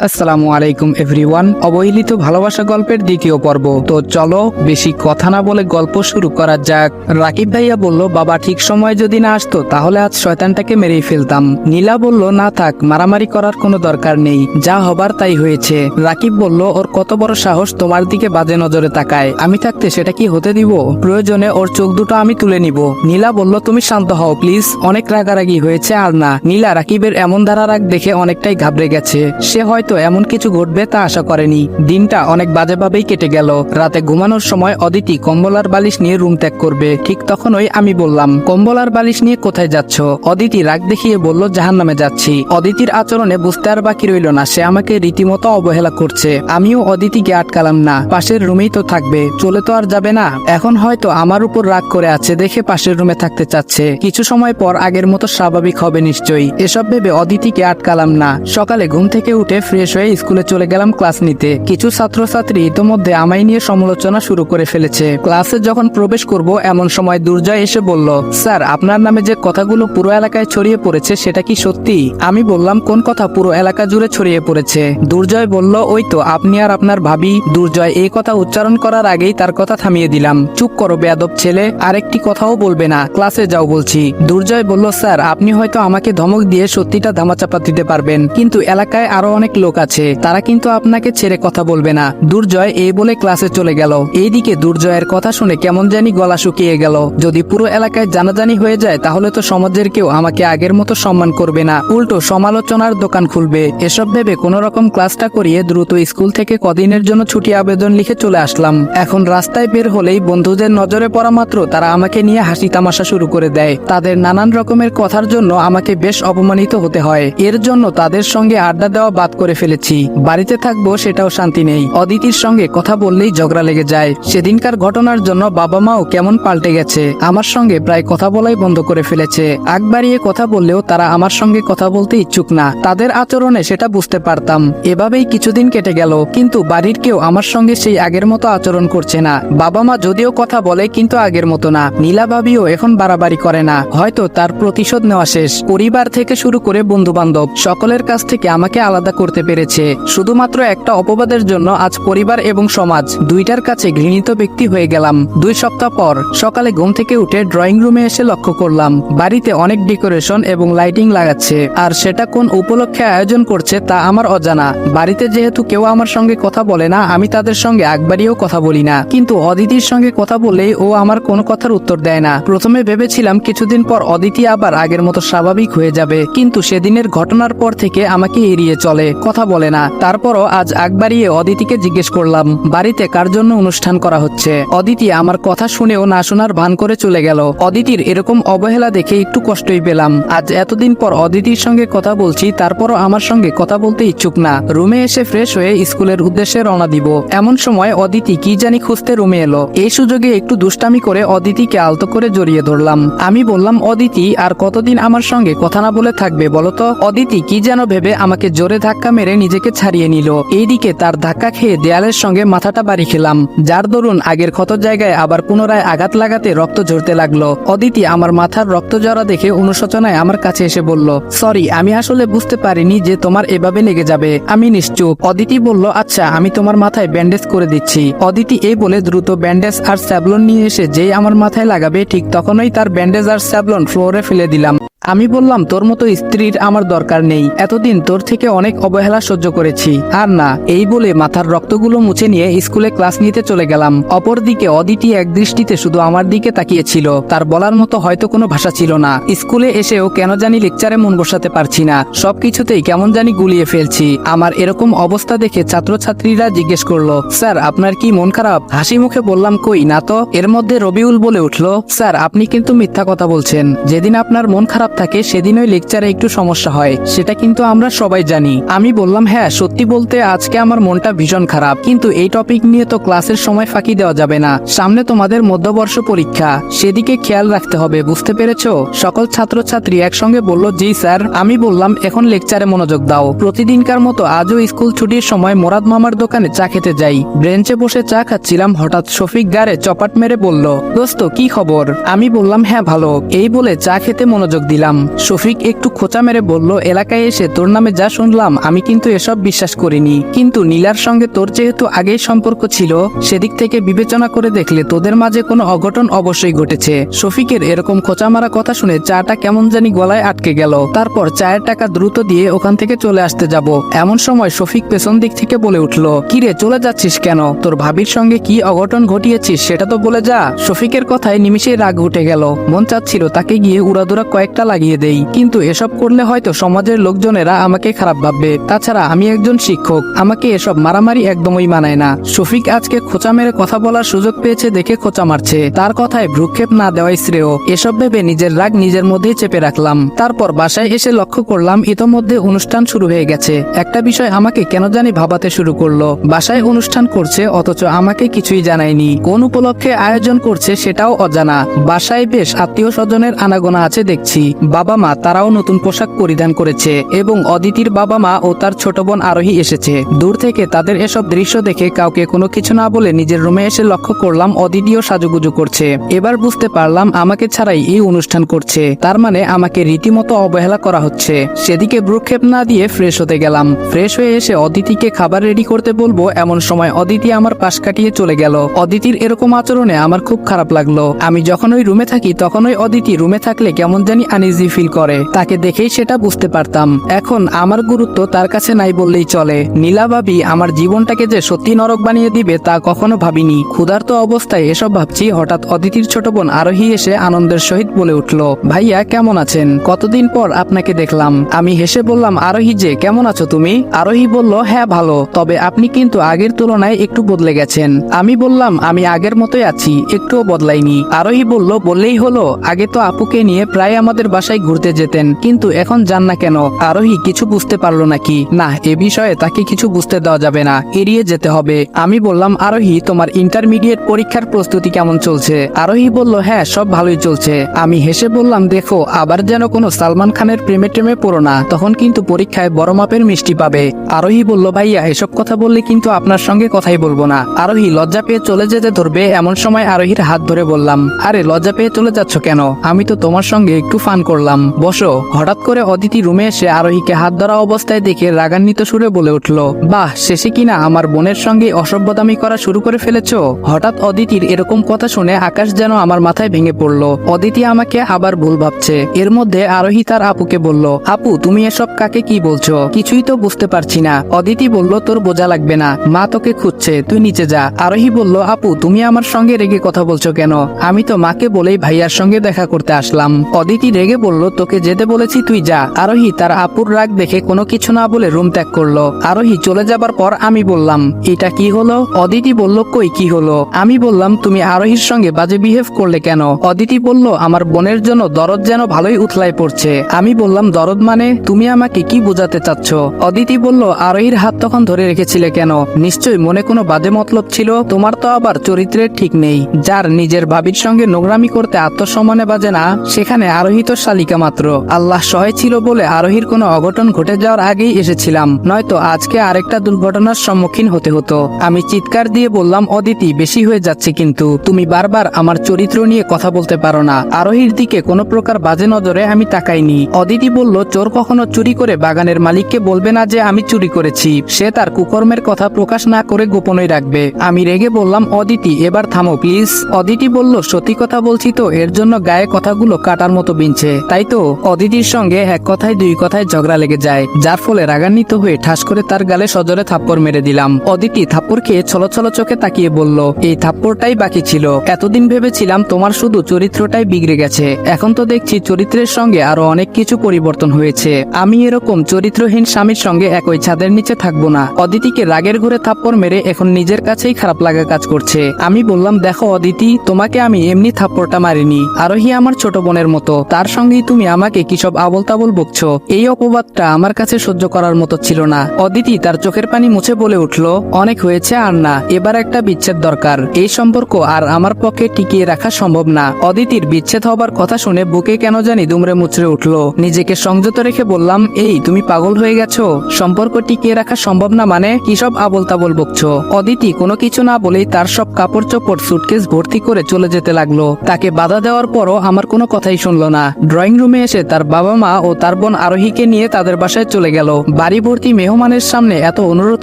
আসসালামু আলাইকুম এভরিওয়ান। অবহেলিত ভালোবাসা গল্পের দ্বিতীয় পর্ব। তো চলো বেশি কথা না বলে গল্প শুরু করা যাক। রাকিব ভাইয়া বলল, বাবা, ঠিক সময় যদি না আসতো, তাহলে আজ শয়তানটাকে মেরেই ফেলতাম। নীলা বলল, না থাক, মারামারি করার কোনো দরকার নেই। যা হবার তাই হয়েছে। রাকিব বলল, ওর কত বড় সাহস তোমার দিকে বাজে নজরে তাকায়। আমি থাকতে সেটা কি হতে দিব? প্রয়োজনে ওর চোখ দুটো আমি তুলে নিব। নীলা বলল, তুমি শান্ত হও, প্লিজ। অনেক রাগারাগি হয়েছে আর না। নীলা রাকিবের এমন ধারা রাগ দেখে অনেকটাই ঘাবড়ে গেছে। সে হয়তো এমন কিছু ঘটবে তা আশা করেনি। দিনটা অনেক বাজেভাবেই কেটে গেল। রাতে ঘুমানোর সময় অদিতি কম্বলার বালিশ নিয়ে রুম ত্যাগ করবে। ঠিক তখনই আমি বললাম কম্বলার বালিশ নিয়ে কোথায় যাচ্ছ? অদিতি রাগ দেখিয়ে বলল জাহান নামে যাচ্ছি। অদিতির আচরণে বুঝতে আর বাকি রইল না, সে আমাকে রীতিমতো অবহেলা করছে। আমিও অদিতিকে আটকালাম না, পাশের রুমেই তো থাকবে। চলে তো আর যাবে না। এখন হয়তো আমার উপর রাগ করে আছে, দেখে পাশের রুমে থাকতে চাচ্ছে। কিছু সময় পর আগের মতো স্বাভাবিক হবে নিশ্চয়ই। এসব ভেবে অদিতিকে আটকালাম না। সকালে ঘুম থেকে উঠে ফ্রেশ হয়ে স্কুলে চলে গেলাম ক্লাস নিতে। কিছু ছাত্রছাত্রী ইতোমধ্যে আমায় নিয়ে সমালোচনা শুরু করে ফেলেছে। ক্লাসে যখন প্রবেশ করব, এমন সময় দুর্জয় এসে বলল, স্যার, আপনার নামে যে কথাগুলো পুরো এলাকায় ছড়িয়ে পড়েছে, সেটা কি সত্যি? আমি বললাম, কোন কথা পুরো এলাকা জুড়ে ছড়িয়ে পড়েছে? দুর্জয় বলল, ওই তো, আপনি আর আপনার ভাবি। দুর্জয় এই কথা উচ্চারণ করার আগেই তার কথা থামিয়ে দিলাম। চুপ করো, বেয়াদব ছেলে, আরেকটি কথাও বলবে না। ক্লাসে যাও, বলছি। দুর্জয় বলল, স্যার, আপনি হয়তো আমাকে ধমক দিয়ে সত্যিটা ধামাচাপা দিতে পারবেন। কিন্তু এলাকায় আরও অনেক লোক আছে, তারা কিন্তু আপনাকে ছেড়ে কথা বলবে না। দুর্জয় এই বলে ক্লাসে চলে গেল। এইদিকে দুর্জয়ের কথা শুনে কেমন জানি গলা শুকিয়ে গেল। যদি পুরো এলাকায় জানাজানি হয়ে যায়, তাহলে তো সমাজের কেউ আমাকে আগের মতো সম্মান করবে না। উল্টো সমালোচনার দোকান খুলবে। এসব ভেবে কোন রকম ক্লাসটা করিয়ে দ্রুত স্কুল থেকে কদিনের জন্য ছুটি আবেদন লিখে চলে আসলাম। এখন রাস্তায় বের হলেই বন্ধুদের নজরে পড়া মাত্র তারা আমাকে নিয়ে হাসি তামাশা শুরু করে দেয়। তাদের নানান রকমের কথার জন্য আমাকে বেশ অপমানিত হতে হয়। এর জন্য তাদের সঙ্গে আড্ডা দেওয়া বাদ করে ফেলেছি। বাড়িতে থাকব, সেটাও শান্তি নেই। অদিতির সঙ্গে কথা বললেই ঝগড়া লেগে যায়। সেদিনকার ঘটনার জন্য বাবা মাও কেমন পাল্টে গেছে। আমার সঙ্গে প্রায় কথা বলাই বন্ধ করে ফেলেছে। আগ বাড়িয়ে কথা বললেও তারা আমার সঙ্গে কথা বলতে ইচ্ছুক না। তাদের আচরণে সেটা বুঝতে পারতাম। এভাবেই কিছুদিন কেটে গেল। কিন্তু বাড়ির কেউ আমার সঙ্গে সেই আগের মতো আচরণ করছে না। বাবা মা যদিও কথা বলে কিন্তু আগের মতো না। নীলা ভাবিও এখন বাড়াবাড়ি করে না। হয়তো তার প্রতিশোধ নেওয়া শেষ। পরিবার থেকে শুরু করে বন্ধু বান্ধব সকলের কাছ থেকে আমাকে আলাদা করতে পেরেছে। শুধুমাত্র একটা অপবাদের জন্য আজ পরিবার এবং সমাজ দুইটার কাছে ঘৃণিত ব্যক্তি হয়ে গেলাম। দুই সপ্তাহ পর সকালে ঘুম থেকে উঠে ড্রয়িং রুমে এসে লক্ষ্য করলাম, বাড়িতে অনেক ডেকোরেশন এবং লাইটিং লাগাচ্ছে। আর সেটা কোন উপলক্ষে আয়োজন করছে তা আমার অজানা। বাড়িতে যেহেতু কেউ আমার সঙ্গে কথা বলে না, আমি তাদের সঙ্গে একবারিও কথা বলি না। কিন্তু অদিতির সঙ্গে কথা বলেই ও আমার কোনো কথার উত্তর দেয় না। প্রথমে ভেবেছিলাম কিছুদিন পর অদিতি আবার আগের মতো স্বাভাবিক হয়ে যাবে, কিন্তু সেদিনের ঘটনার পর থেকে আমাকে এড়িয়ে চলে। কথা বলে না। তারপরও আজ একবারিয়ে অদিতিকে জিজ্ঞেস করলাম, বাড়িতে কার জন্য অনুষ্ঠান করা হচ্ছে? অদিতি আমার কথা শুনেও না শোনার ভান করে চলে গেল। অদিতির এরকম অবহেলা দেখে একটু কষ্টই পেলাম। আজ এতদিন পর অদিতির সঙ্গে কথা বলছি, তারপরও আমার সঙ্গে কথা বলতে ইচ্ছুক না। রুমে এসে ফ্রেশ হয়ে স্কুলের উদ্দেশ্যে রওনা দিব। এমন সময় অদিতি কি জানি খুঁজতে রুমে এলো। এই সুযোগে একটু দুষ্টামি করে অদিতিকে আলতো করে জড়িয়ে ধরলাম। আমি বললাম, অদিতি, আর কতদিন আমার সঙ্গে কথা না বলে থাকবে বলতো অদিতি কি যেন ভেবে আমাকে জোরে ধাক্কা মেরে নিজেকে ছাড়িয়ে নিল। এইদিকে তার ধাক্কা খেয়ে দেয়ালের সঙ্গে মাথাটা বাড়ি খেলাম। যার দরুন আগের ক্ষত জায়গায় আবার পুনরায় আঘাত লাগাতে রক্ত ঝরতে লাগল। অদিতি আমার মাথার রক্ত জড়া দেখে অনুশোচনায় আমার কাছে এসে বলল, সরি, আমি আসলে বুঝতে পারিনি যে তোমার এভাবে লেগে যাবে। আমি নিশ্চুপ। অদিতি বলল আচ্ছা আমি তোমার মাথায় ব্যান্ডেজ করে দিচ্ছি। অদিতি এই বলে দ্রুত ব্যান্ডেজ আর স্যাবলন নিয়ে এসে যেই আমার মাথায় লাগাবে, ঠিক তখনই তার ব্যান্ডেজ আর স্যাবলন ফ্লোরে ফেলে দিলাম। আমি বললাম, তোর মতো স্ত্রীর আমার দরকার নেই। এতদিন তোর থেকে অনেক অবহেলা সহ্য করেছি। আর না, এই বলে মাথার রক্তগুলো মুছে নিয়ে স্কুলে ক্লাস নিতে চলে গেলাম। অপরদিকে অদিতি এক দৃষ্টিতে শুধু আমার দিকে তাকিয়েছিল। তার বলার মতো হয়তো কোনো ভাষা ছিল না। স্কুলে এসেও কেন জানি লেকচারে মন বসাতে পারছি না। সবকিছুতেই কেমন জানি গুলিয়ে ফেলছি। আমার এরকম অবস্থা দেখে ছাত্রছাত্রীরা জিজ্ঞেস করল, স্যার, আপনার কি মন খারাপ? হাসি মুখে বললাম, কই না তো। এর মধ্যে রবিউল বলে উঠল, স্যার, আপনি কিন্তু মিথ্যা কথা বলছেন। যেদিন আপনার মন খারাপ থাকে সেদিন ওই লেকচারে একটু সমস্যা হয়, সেটা কিন্তু আমরা সবাই জানি। আমি বললাম হ্যাঁ সত্যি বলতে আজকে আমার মনটা ভীষণ খারাপ, কিন্তু এই টপিক নিয়ে তো ক্লাসের সময় ফাঁকি দেওয়া যাবে না। সামনে তোমাদের মধ্যবর্ষ পরীক্ষা, সেদিকে খেয়াল রাখতে হবে, বুঝতে পেরেছ? সকল ছাত্রছাত্রী একসঙ্গে বলল, জি, স্যার। আমি বললাম, এখন লেকচারে মনোযোগ দাও। প্রতিদিনকার মতো আজও স্কুল ছুটির সময় মোরাদ মামার দোকানে চা খেতে যাই। ব্রেঞ্চে বসে চা খাচ্ছিলাম, হঠাৎ শফিক গারে চপাট মেরে বলল, দোস্ত, কি খবর? আমি বললাম হ্যাঁ ভালো। এই বলে চা খেতে মনোযোগ দিলাম। দিলাম। শফিক একটু খোঁচা মেরে বলল, এলাকায় এসে তোর নামে যা শুনলাম, আমি কিন্তু এসব বিশ্বাস করিনি। কিন্তু নীলার সঙ্গে তোর যেহেতু আগেই সম্পর্ক ছিল, সেদিক থেকে বিবেচনা করে দেখলে তোদের মাঝে কোনো অঘটন অবশ্যই ঘটেছে। শফিকের এরকম খোঁচা মারা কথা শুনে চাটা কেমন জানি গলায় আটকে গেল। তারপর চায়ের টাকা দ্রুত দিয়ে ওখান থেকে চলে আসতে যাব। এমন সময় শফিক পেছন দিক থেকে বলে উঠল, কিরে, চলে যাচ্ছিস কেন? তোর ভাবির সঙ্গে কি অঘটন ঘটিয়েছিস সেটা তো বলে যা। শফিকের কথায় নিমিষেই রাগ উঠে গেল। মন চাচ্ছিল তাকে গিয়ে উড়াদুরা কয়েকটা লাগিয়ে দেই। কিন্তু এসব করলে হয়তো সমাজের লোকজনেরা আমাকে খারাপ ভাববে। তাছাড়া আমি একজন শিক্ষক। আমাকে এসব মারামারি একদমই মানায় না। শফিক আজকে খোঁচা মেরে কথা বলার সুযোগ পেয়েছে দেখে খোঁচা মারছে। তার কথায় ভ্রুক্ষেপ না দেওয়াই শ্রেয়। এসব ভেবে নিজের রাগ নিজের মধ্যেই চেপে রাখলাম। তারপর বাসায় এসে লক্ষ্য করলাম, ইতোমধ্যে অনুষ্ঠান শুরু হয়ে গেছে। একটা বিষয় আমাকে কেন জানি ভাবাতে শুরু করল। বাসায় অনুষ্ঠান করছে, অথচ আমাকে কিছুই জানায়নি। কোন উপলক্ষে আয়োজন করছে সেটাও অজানা। বাসায় বেশ আত্মীয় স্বজনের আনাগোনা আছে দেখছি। বাবা মা তারাও নতুন পোশাক পরিধান করেছে এবং অদিতির বাবা মা ও তার ছোট বোন আরোহী এসেছে। দূর থেকে তাদের এসব দৃশ্য দেখে কাউকে কোনো কিছু না বলে নিজের রুমে এসে লক্ষ্য করলাম অদিতিও সাজুগুজু করছে। এবার বুঝতে পারলাম আমাকে ছাড়াই এই অনুষ্ঠান করছে। তার মানে আমাকে রীতিমতো অবহেলা করা হচ্ছে। সেদিকে ভ্রুক্ষেপ না দিয়ে ফ্রেশ হতে গেলাম। ফ্রেশ হয়ে এসে অদিতিকে খাবার রেডি করতে বলব এমন সময় অদিতি আমার পাশ কাটিয়ে চলে গেল। অদিতির এরকম আচরণে আমার খুব খারাপ লাগল। আমি যখন ওই রুমে থাকি তখন ওই অদিতি রুমে থাকলে কেমন জানি আনইজি ফিল করে। তাকে দেখেই সেটা বুঝতে পারতাম। এখন আমার গুরুত্ব তার কাছে নাই বললেই চলে। নীলা ভাবি, আমার জীবনটাকে যে সত্যি নরক বানিয়ে দিবে তা কখনো ভাবিনি। ক্ষুধার্ত অবস্থায় এসব ভাবছি হঠাৎ অদিতির ছোট বোন আরোহী এসে আনন্দের সহিত বলে উঠল, ভাইয়া, কেমন আছেন? কতদিন পর আপনাকে দেখলাম। আমি হেসে বললাম, আরোহী যে, কেমন আছো তুমি? আরোহী বলল হ্যাঁ ভালো। তবে আপনি কিন্তু আগের তুলনায় একটু বদলে গেছেন। আমি বললাম, আমি আগের মতোই আছি, একটুও বদলাইনি। আরোহী বলল, বললেই হলো। আগে তো আপুকে নিয়ে প্রায় আমাদের বাসায় ঘুরতে যেতেন। কিন্তু এখন যান না কেন? আরোহী কিছু বুঝতে পারল নাকি? না, এ বিষয়ে তাকে কিছু বুঝতে দেওয়া যাবে না। এড়িয়ে যেতে হবে। আমি বললাম, আরোহী, তোমার ইন্টারমিডিয়েট পরীক্ষার প্রস্তুতি কেমন চলছে? আরোহী বলল হ্যাঁ সব ভালোই চলছে। আমি হেসে বললাম, দেখো, আবার যেন কোনো সালমান খানের প্রেমে টেমে পড়ো না। তখন কিন্তু পরীক্ষায় বড় মাপের মিষ্টি পাবে। আরোহী বলল, ভাইয়া, এসব কথা বললে কিন্তু আপনার সঙ্গে কথাই বলব না। আরোহী, লজ্জা পেয়ে চলে যেতে ধরবে, এমন সময় আরোহীর হাত ধরে বললাম, আরে, লজ্জা পেয়ে চলে যাচ্ছ কেন? আমি তো তোমার সঙ্গে একটু ফান করলাম। বসো। হঠাৎ করে অদিতি রুমে এসে আরোহীকে হাত ধরা অবস্থায় দেখে রাগান্বিত সুরে বলে উঠল, বাহ, শেষে কিনা আমার বোনের সঙ্গে অসভ্যতামি করা শুরু করে ফেলেছো? হঠাৎ অদিতির এরকম কথা শুনে আকাশ যেন আমার মাথায় ভেঙে পড়ল। অদিতি আমাকে আবার ভুল ভাবছে। এর মধ্যে আরোহী তার আপুকে বলল, আপু, তুমি এসব কাকে কি বলছো? কিছুই তো বুঝতে পারছি না। অদিতি বলল, তোর বোঝা লাগবে না। মা তোকে খুঁজছে, তুই নিচে যা। আরোহী বলল, আপু, তুমি আমার সঙ্গে রেগে কথা বলছো কেন? আমি তো মাকে বলেই ভাইয়ার সঙ্গে দেখা করতে আসলাম। অদিতি রেগে বলল, তোকে যেতে বলেছি, তুই যা। আরোহী তার আপুর রাগ দেখে কোনো কিছু না বলে রুম ত্যাগ করল। আরোহী চলে যাবার পর আমি বললাম, এটা কি হলো? অদিতি বলল, কই কি হলো? আমি বললাম, তুমি আরোহীর সঙ্গে বাজে বিহেভ করলে কেন? অদিতি বলল, আমার বোনের জন্য দরদ যেন ভালোই উথলাই পড়ছে। আমি বললাম, দরদ মানে? তুমি আমাকে কি বোঝাতে চাচ্ছ? অদিতি বলল, আরোহীর হাত তখন ধরে রেখেছিলে কেন? নিশ্চয়ই মনে কোনো বাজে মতলব ছিল? তোমার তো আবার চরিত্রের ঠিক নেই। যার নিজের ভাবির সঙ্গে নোংরামি করতে আত্মসম্মানে বাজে না, সেখানে আরোহী তো শালিকা মাত্র। আল্লাহ সহায় ছিল বলে আরোহীর কোনো অঘটন ঘটে যাওয়ার আগেই এসেছিলাম। নয়তো আজকে আরেকটা দুর্ঘটনার সম্মুখীন হতে হতো। আমি চিৎকার দিয়ে বললাম, অদিতি, বেশি হয়ে যাচ্ছে কিন্তু। তুমি বারবার আমার চরিত্র নিয়ে কথা বলতে পারো না। আরোহীর দিকে কোনো প্রকার বাজে নজরে আমি তাকাইনি। অদিতি বলল, চোর কখনো চুরি করে বাগানের মালিককে বলবে না যে আমি চুরি করেছি। সে তার কুকর্মের কথা প্রকাশ না করে গোপনই রাখবে। আমি রেগে বললাম, অদিতি, এবার থামো, প্লিজ। অদিতি বলল, সত্যি কথা বলছি তো, এর জন্য গায়ে কথাগুলো কাটার মতো বিনছে। তাই তো, অদিতির সঙ্গে এক কথায় দুই কথায় ঝগড়া লেগে যায়। যার ফলে রাগান্বিত হয়ে ঠাস করে তার গালে সজরে থাপ্পড় মেরে দিলাম। অদিতি থাপ্পড় খেয়ে ছলো ছলো চোখে তাকিয়ে বলল, এই থাপ্পড়টাই বাকি ছিল। এতদিন ভেবেছিলাম তোমার শুধু চরিত্রটাই বিগড়ে গেছে। এখন তো দেখছি চরিত্রের সঙ্গে আরও অনেক কিছু পরিবর্তন হয়েছে। আমি এরকম চরিত্রহীন স্বামীর সঙ্গে একই ছাদের নিচে থাকব না। অদিতিকে রাগের ঘুরে থাপ্পড় মেরে এখন নিজের কাছেই খারাপ লাগা কাজ করছে। আমি বললাম, দেখো অদিতি, তোমাকে আমি এমনি থাপ্পড়টা মারিনি। আরোহী আমার ছোট বোনের মতো। তার সঙ্গেই তুমি আমাকে কিসব আবল তাবল বকছো? এই অপবাদটা আমার কাছে সহ্য করার মতো ছিল না। অদিতি তার চোখের পানি মুছে বলে উঠল, অনেক হয়েছে আর না এবার একটা বিচ্ছেদ দরকার। এই সম্পর্ক আর আমার পক্ষে টিকিয়ে রাখা সম্ভব না। অদিতির বিচ্ছেদ হবার কথা শুনে বুকে কেন জানি দুমড়ে মুচড়ে উঠল। নিজেকে সংযত রেখে বললাম, এই, তুমি পাগল হয়ে গেছো? সম্পর্ক টিকিয়ে রাখা সম্ভব না মানে কি সব আবল তাবল বকছো? অদিতি কোনো কিছু না বলেই তার সব কাপড় চোপড়, সুটকেস ভর্তি করে চলে যেতে লাগল। তাকে বাধা দেওয়ার পরও আমার কোনো কথাই শুনলো না। ড্রয়িং রুমে এসে তার বাবা মা ও তার বোন আরোহীকে নিয়ে তাদের বাসায় চলে গেল। বাড়ি ভর্তি মেহমানের সামনে এত অনুরোধ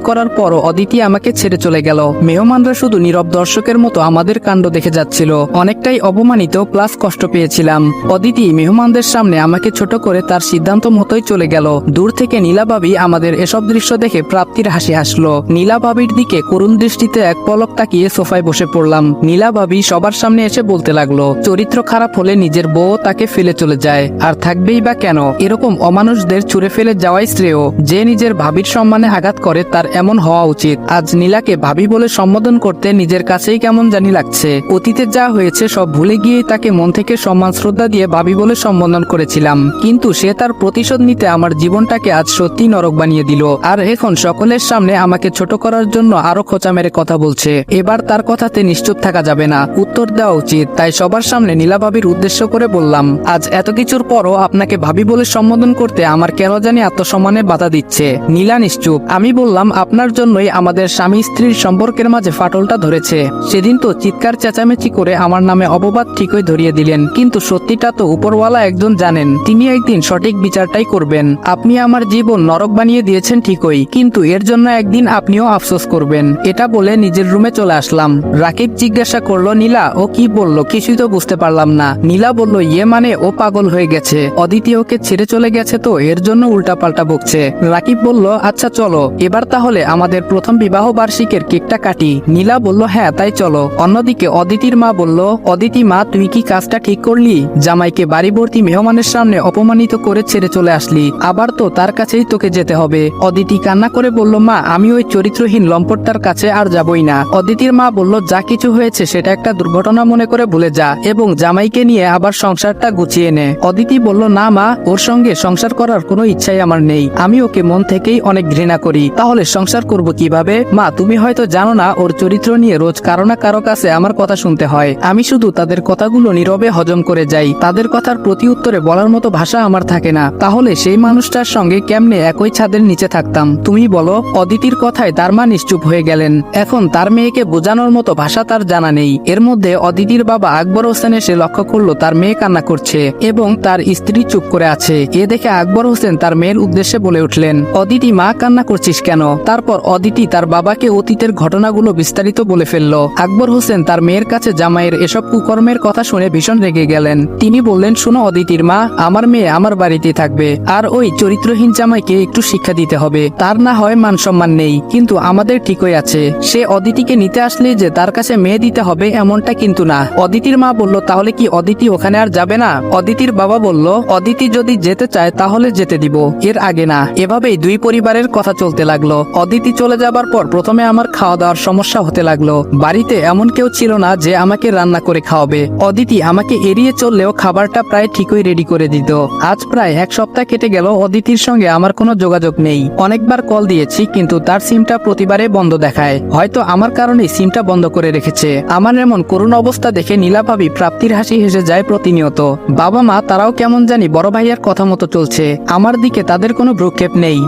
করার পরও অদিতি আমাকে ছেড়ে চলে গেল। মেহমানরা শুধু নীরব দর্শকের মতো আমাদের কাণ্ড দেখে যাচ্ছিল। অনেকটাই অপমানিত প্লাস কষ্ট পেয়েছিলাম। অদিতি মেহমানদের সামনে আমাকে ছোট করে তার সিদ্ধান্ত মতোই চলে গেল। দূর থেকে নীলাবাবি আমাদের এসব দৃশ্য দেখে প্রাপ্তির হাসি হাসলো। নীলাবাবির দিকে করুণ দৃষ্টিতে এক পলক তাকিয়ে সোফায় বসে পড়লাম। নীলাবাবি সবার সামনে এসে বলতে লাগল, চরিত্র খারাপ হলে নিজের বউ তাকে ফেলে চলে যায়, আর থাকবেই বা কেন? এরকম অমানুষদের ছুড়ে ফেলে যাওয়াই শ্রেয়। যে নিজের ভাবির সম্মানে আঘাত করে, তার এমন হওয়া উচিত। আজ নীলাকে ভাবি বলে সম্বোধন করতে নিজের কাছেই কেমন জানি লাগছে। অতীতে যা হয়েছে, সব ভুলে গিয়ে তাকে মন থেকে সম্মান, শ্রদ্ধা দিয়ে ভাবি বলে সম্বোধন করেছিলাম। কিন্তু সে তার প্রতিশোধ নিতে আমার জীবনটাকে আজ সত্যি নরক বানিয়ে দিল। আর এখন সকলের সামনে আমাকে ছোট করার জন্য আরও খোঁচা মেরে কথা বলছে। এবার তার কথাতে নিশ্চুপ থাকা যাবে না। উত্তর দেওয়া উচিত। তাই সবার সামনে নীলাভাবির উদ্দেশ্য করে বললাম, আজ এত কিছুর পরও আপনাকে ভাবি বলে সম্বোধন করতে আমার কেন জানি আত্মসম্মানে বাধা দিচ্ছে। নীলা নিশ্চুপ। আমি বললাম, আপনার জন্যই আমাদের স্বামী স্ত্রীর সম্পর্কের মাঝে ফাটলটা ধরেছে। সেদিন তো চিৎকার, চেঁচামেচি করে আমার নামে অপবাদ ঠিকই ধরিয়ে দিলেন। কিন্তু সত্যিটা তো উপরওয়ালা একজন জানেন। তিনি একদিন সঠিক বিচারটাই করবেন। আপনি আমার জীবন নরক বানিয়ে দিয়েছেন ঠিকই। কিন্তু এর জন্য একদিন আপনিও আফসোস করবেন। এটা বলে নিজের রুমে চলে আসলাম। রাকিব জিজ্ঞাসা করল, নীলা, ও কি বলল? কিছুই তো বুঝতে পারলাম না। নীলা বলল ইয়ে মানে ও পাগল হয়ে গেছে। অদিতি ওকে ছেড়ে চলে গেছে তো, এর জন্য উল্টাপাল্টা বকছে। রাকিব বলল আচ্ছা চলো। এবার তাহলে আমাদের প্রথম বিবাহ বার্ষিকের কেকটা কাটি। নীলা বলল হ্যাঁ তাই চলো। অন্যদিকে অদিতির মা বলল, অদিতি মা, তুই কি কাজটা ঠিক করলি? জামাইকে বাড়ি ভর্তি মেহমানের সামনে অপমানিত করে ছেড়ে চলে আসলি। আবার তো তার কাছেই তোকে যেতে হবে। অদিতি কান্না করে বলল, মা, আমি ওই চরিত্রহীন লম্পটটার কাছে আর যাবই না। অদিতির মা বলল, যা কিছু হয়েছে সেটা একটা দুর্ঘটনা মনে করে ভুলে যা এবং জামাইকে নিয়ে আবার সংসারটা গুছিয়ে নে। অদিতি বলল, না মা, ওর সঙ্গে সংসার করার কোনো ইচ্ছাই আমার নেই। আমি ওকে মন থেকেই অনেক ঘৃণা করি। তাহলে সংসার করব কীভাবে? মা, তুমি হয়তো জানো না, ওর চরিত্র নিয়ে রোজ কারও না কারও কাছে আমার কথা শুনতে হয়। আমি শুধু তাদের কথাগুলো নীরবে হজম করে যাই। তাদের কথার প্রতি উত্তরে বলার মতো ভাষা আমার থাকে না। তাহলে সেই মানুষটার সঙ্গে কেমনে একই ছাদের নিচে থাকতাম? তুমি বলো, অদিতির কথায় তার মা নিশ্চুপ হয়ে গেলেন। এখন তার মেয়েকে বোঝানোর মতো ভাষা তার জানা নেই। এর মধ্যে অদিতির বাবা আকবর হোসেন এসে লক্ষ্য করল, তার মেয়ে কান্না করছে। এবং তার স্ত্রী চুপ করে আছে। এ দেখে আকবর হোসেন তার মেয়ের উদ্দেশ্যে বলে উঠলেন, অদিতি, মা, কান্না করছিস কেন? তারপর অদিতি তার বাবাকে অতীতের ঘটনাগুলো বিস্তারিত বলে ফেলল। আকবর হোসেন তার মেয়ের কাছে জামাইয়ের এসব কুকর্মের কথা শুনে ভীষণ রেগে গেলেন। তিনি বললেন, শোনো অদিতির মা, আমার মেয়ে আমার বাড়িতে থাকবে, আর ওই চরিত্রহীন জামাইকে একটু শিক্ষা দিতে হবে। তার না হয় মান সম্মান নেই, কিন্তু আমাদের ঠিকই আছে। সে অদিতিকে নিতে আসলে যে তার কাছে মেয়ে দিতে হবে এমনটা কিন্তু না। অদিতির মা বলল, তাহলে কি অদিতি ওখানে আর যাবে না? অদিতির বাবা বলল, অদিতি যদি যেতে চায় তাহলে যেতে দিব। এর আগে না। এভাবেই দুই পরিবারের কথা চলতে লাগল। অদিতি চলে যাবার পর প্রথমে আমার খাওয়া দাওয়ার সমস্যা হতে লাগল। বাড়িতে এমন কেউ ছিল না যে আমাকে রান্না করে খাওয়াবে। অদিতি আমাকে এড়িয়ে চললেও খাবারটা প্রায় ঠিকই রেডি করে দিত। আজ প্রায় এক সপ্তাহ কেটে গেল অদিতির সঙ্গে আমার কোনো যোগাযোগ নেই। অনেকবার কল দিয়েছি, কিন্তু তার সিমটা প্রতিবারে বন্ধ দেখায়। হয়তো আমার কারণে সিমটা বন্ধ করে রেখেছে। আমার এমন করুণ অবস্থা দেখে নীলাভাবি প্রাপ্তির হাসি হেসে যায় প্রতিনিয়ত। বাবা মা তারাও কেমন জানি বড় ভাইয়ার কথা মতো চলছে। আমার দিকে তাদের কোনো ভ্রুক্ষেপ নেই।